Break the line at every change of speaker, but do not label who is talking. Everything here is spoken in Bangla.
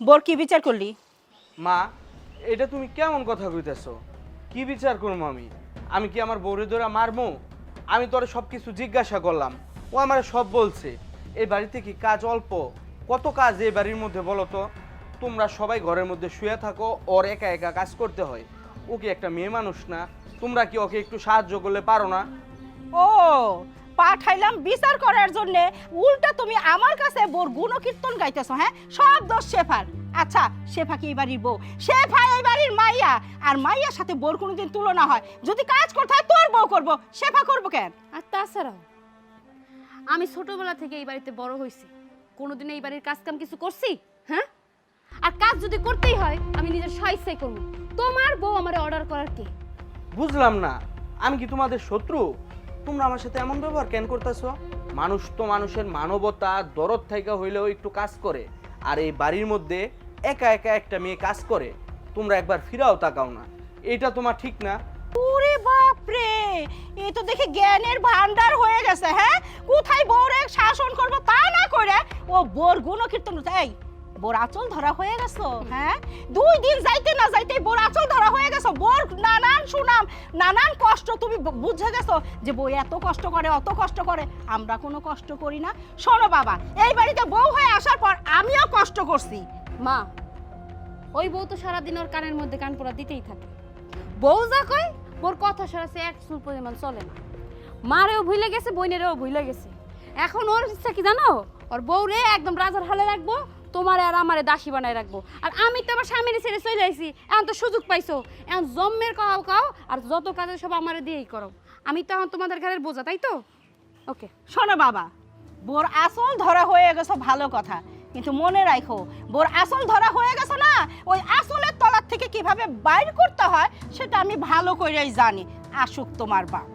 বোর কি বিচার করলি?
মা এটা তুমি কেমন কথা কইতেছো? কি বিচার করব আমি? আমি কি আমার বউরে ধরে মারবো আমি তোরে সব কিছু জিজ্ঞাসা করলাম। ও আমার সব বলছে। এই বাড়িতে কি কাজ অল্প? কত কাজ এই বাড়ির মধ্যে বলো তো? তোমরা সবাই ঘরের মধ্যে শুয়ে থাকো ওর একা একা কাজ করতে হয়। ও কি একটা মেয়ে মানুষ না? তোমরা কি ওকে একটু সাহায্য করলে পারো না?
ও পাঠাইলাম বিচার করার জন্য। উল্টা তুমি আমার কাছে বোর গুণকীর্তন গাইতেছো হ্যাঁ? সব দোষ শেফার। আচ্ছা শেফা কি এই বাড়ির বউ? শেফা এই বাড়ির মাইয়া। আর মাইয়ার সাথে বোর কোনোদিন তুলনা হয়। যদি কাজ করতে হয় তোর বউ করব। শেফা করব কেন?
আর তাছাড়াও আমি ছোটবেলা থেকে এই বাড়িতে বড় হয়েছি কোনোদিন এই বাড়ির কাজ কাম কিছু করছি? হ্যাঁ? আর কাজ যদি করতেই হয় আমি নিজের স্বইচ্ছাই করব। তোমার বউ আমার অর্ডার করার কে?
বুঝলাম না। আমি কি তোমাদের শত্রু? তোমরা আমার সাথে এমন ব্যবহার কেন করতেছো? মানুষ তো মানুষের মানবতা, দরদ থেকে হইলেও একটু কাজ করে, আর এই বাড়ির মধ্যে একা একা একটা মেয়ে কাজ করে, তোমরা একবার ফিরাও তাকাও না। এটা তোমার ঠিক না?
ওরে বাপ রে এ তো দেখি জ্ঞানের ভান্ডার হয়ে গেছে হ্যাঁ? কোথায় বোরে শাসন করব তা না করে ও বোর গুণকীর্তন এই! বোর আচল ধরা হয়ে গেছো হ্যাঁ? দুই দিন যাইতে না যাইতে বোর আচল ধরা হয়ে গেছো, বোর নানান সুনাম, নানান কষ্ট তুমি বুঝে গেছো যে বই এত কষ্ট করে, অত কষ্ট করে। আমরা কোনো কষ্ট করি না। শোনো বাবা, এই বাড়িতে বউ হয়ে আসার পর আমিও কষ্ট করছি।
মা, ওই বউ তো সারাদিন ওর কানের মধ্যে কান পোড়া দিতেই থাকে। বউ যা কয় ওর কথা সারা সে এক চুল পরিমাণ চলে না। মারেও ভুলে গেছে বইনেরও ভুলে গেছে। এখন ওর ইচ্ছা কি জানো? ওর বউ রে একদম রাজার হালে রাখব তোমারে আর আমারে দাসী বানায় রাখব। আর আমি তো আমার স্বামীর ছেড়ে চলে যাইছি এখন তো সুযোগ পাইছো। এখন জম্মের কাও কাও, আর যত কাজে সব আমারে দিয়েই করো। আমি তো এখন তোমাদের ঘরের বোঝা, তাই তো? ওকে।
শোনো বাবা, বোর আসল ধরা হয়ে গেছো ভালো কথা, কিন্তু মনে রাখো বোর আসল ধরা হয়ে গেছে না, ওই আসলের তলার থেকে কীভাবে বাইর করতে হয়, সেটা আমি ভালো করেই জানি। আসুক তোমার বাপ।